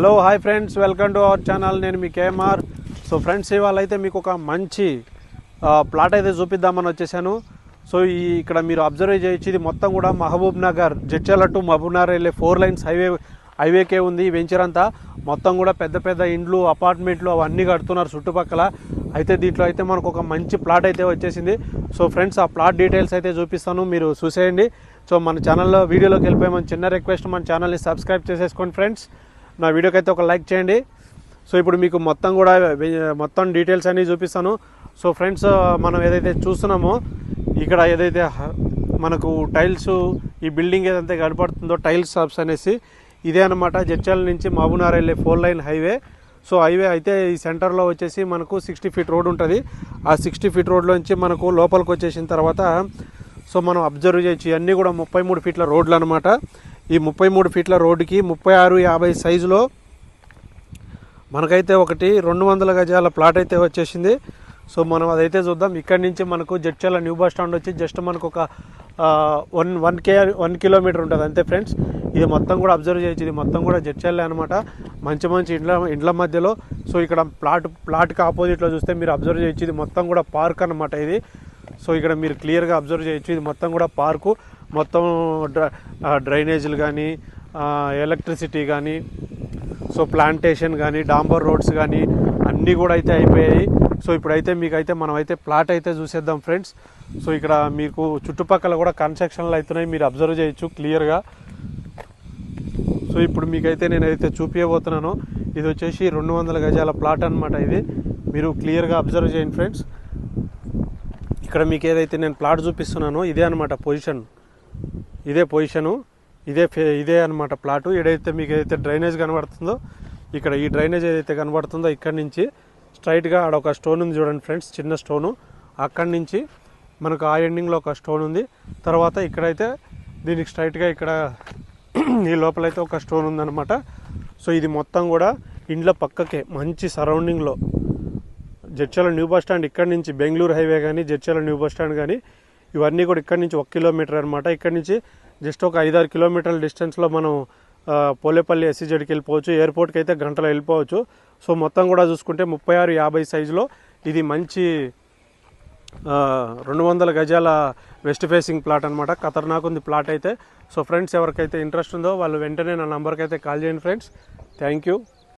Hello hi friends welcome to our channel నేను మీ KMR. So friends ఇవాళ అయితే మీకు ఒక మంచి ప్లాట్ అయితే చూపిద్దామని వచ్చేసాను. సో ఈ ఇక్కడ మీరు అబ్జర్వ్ చేయొచ్చు ఇది మొత్తం కూడా Mahbubnagar Jadcherla to Mahbubnagar వెళ్ళే ఫోర్ లైన్స్ హైవే హైవేకే ఉంది ఈ వెంచర్ అంతా. మొత్తం కూడా పెద్ద పెద్ద ఇండ్లు అపార్ట్మెంట్లు అవన్నీ కడుతున్నారు చుట్టుపక్కల. అయితే దీంట్లో అయితే మనకు ఒక మంచి ప్లాట్ అయితే వచ్చేసింది. సో ఫ్రెండ్స్ ఆ ప్లాట్ డీటెయిల్స్ అయితే చూపిస్తాను. మీరు చూసేయండి. సో మన ఛానల్లో వీడియోలోకి వెళ్ళిపోయి మన చిన్న రిక్వెస్ట్ మన ఛానల్ని సబ్స్క్రైబ్ చేసేసుకోండి ఫ్రెండ్స్ నా వీడియోకి అయితే ఒక లైక్ చేయండి. సో ఇప్పుడు మీకు మొత్తం కూడా మొత్తం డీటెయిల్స్ అన్నీ చూపిస్తాను. సో ఫ్రెండ్స్ మనం ఏదైతే చూస్తున్నామో ఇక్కడ ఏదైతే మనకు టైల్స్ ఈ బిల్డింగ్ ఏదైతే కనపడుతుందో టైల్స్ షాప్స్ అనేసి ఇదే అనమాట జడ్చల్ నుంచి మహబూబ్నగర్ వెళ్ళే four line highway. So highway అయితే ఈ సెంటర్లో వచ్చేసి మనకు సిక్స్టీ ఫీట్ రోడ్ ఉంటుంది. ఆ సిక్స్టీ ఫీట్ రోడ్లోంచి మనకు లోపలికి వచ్చేసిన తర్వాత సో మనం అబ్జర్వ్ చేయొచ్చు. ఇవన్నీ కూడా ముప్పై మూడు ఫీట్ల రోడ్లు అనమాట ఈ ముప్పై మూడు ఫీట్ల రోడ్డుకి ముప్పై ఆరు యాభై సైజులో మనకైతే ఒకటి రెండు వందల గజాల ప్లాట్ అయితే వచ్చేసింది. సో మనం అదైతే చూద్దాం. ఇక్కడి నుంచి మనకు జడ్చల న్యూ బస్ స్టాండ్ వచ్చి జస్ట్ మనకు ఒక one one K one kilometre ఉంటుంది అంతే ఫ్రెండ్స్. ఇది మొత్తం కూడా అబ్జర్వ్ చేయొచ్చు. ఇది మొత్తం కూడా జడ్చల్లే అనమాట మంచి మంచి ఇండ్ల ఇండ్ల మధ్యలో. సో ఇక్కడ ప్లాట్ ప్లాట్కి ఆపోజిట్లో చూస్తే మీరు అబ్జర్వ్ చేయొచ్చు. ఇది మొత్తం కూడా పార్క్ అనమాట ఇది. సో ఇక్కడ మీరు క్లియర్గా అబ్జర్వ్ చేయొచ్చు. ఇది మొత్తం కూడా పార్కు. మొత్తం డ్ర- డ్రైనేజీలు కానీ ఎలక్ట్రిసిటీ కానీ సో ప్లాంటేషన్ కానీ డాంబర్ రోడ్స్ కానీ అన్నీ కూడా అయితే అయిపోయాయి. సో ఇప్పుడైతే మీకైతే మనం అయితే ప్లాట్ అయితే చూసేద్దాం ఫ్రెండ్స్. సో ఇక్కడ మీకు చుట్టుపక్కల కూడా కన్స్ట్రక్షన్లు అవుతున్నాయి మీరు అబ్జర్వ్ చేయొచ్చు క్లియర్గా. సో ఇప్పుడు మీకైతే నేనైతే చూపించబోతున్నాను ఇది వచ్చేసి రెండు వందల గజాల ప్లాట్ అనమాట ఇది. మీరు క్లియర్గా అబ్జర్వ్ చేయండి ఫ్రెండ్స్. ఇక్కడ మీకు ఏదైతే నేను ప్లాట్ చూపిస్తున్నానో ఇదే అనమాట పొజిషన్ ఇదే పొజిషను ఇదే ఫే- ఇదే అనమాట ప్లాటు ఏదైతే మీకు ఏదైతే డ్రైనేజ్ కనబడుతుందో ఇక్కడ ఈ డ్రైనేజ్ ఏదైతే కనబడుతుందో ఇక్కడ నుంచి స్ట్రైట్గా ఆడ ఒక స్టోన్ ఉంది చూడండి ఫ్రెండ్స్ చిన్న స్టోను అక్కడి నుంచి మనకు ఆ ఎండింగ్లో ఒక స్టోన్ ఉంది. తర్వాత ఇక్కడైతే దీనికి స్ట్రైట్గా ఇక్కడ ఈ లోపలైతే ఒక స్టోన్ ఉందన్నమాట. సో ఇది మొత్తం కూడా ఇండ్ల పక్కకే మంచి సరౌండింగ్లో జడ్చల న్యూ బస్ స్టాండ్ ఇక్కడ నుంచి బెంగళూరు హైవే కానీ జడ్చల న్యూ బస్ స్టాండ్ కానీ ఇవన్నీ కూడా ఇక్కడ నుంచి ఒక కిలోమీటర్ అనమాట ఇక్కడ నుంచి జస్ట్ ఒక ఐదారు కిలోమీటర్ల డిస్టెన్స్లో మనం పోలేపల్లి ఎస్సీజెడ్కి వెళ్ళిపోవచ్చు. ఎయిర్పోర్ట్కి అయితే గంటలో వెళ్ళిపోవచ్చు. సో మొత్తం కూడా చూసుకుంటే ముప్పై ఆరు యాభై సైజులో ఇది మంచి రెండు వందల గజాల వెస్ట్ ఫేసింగ్ ప్లాట్ అనమాట ఖతర్నాక్ ఉంది ప్లాట్ అయితే. సో ఫ్రెండ్స్ ఎవరికైతే ఇంట్రెస్ట్ ఉందో వాళ్ళు వెంటనే నా నెంబర్కి అయితే కాల్ చేయండి ఫ్రెండ్స్ థ్యాంక్ యూ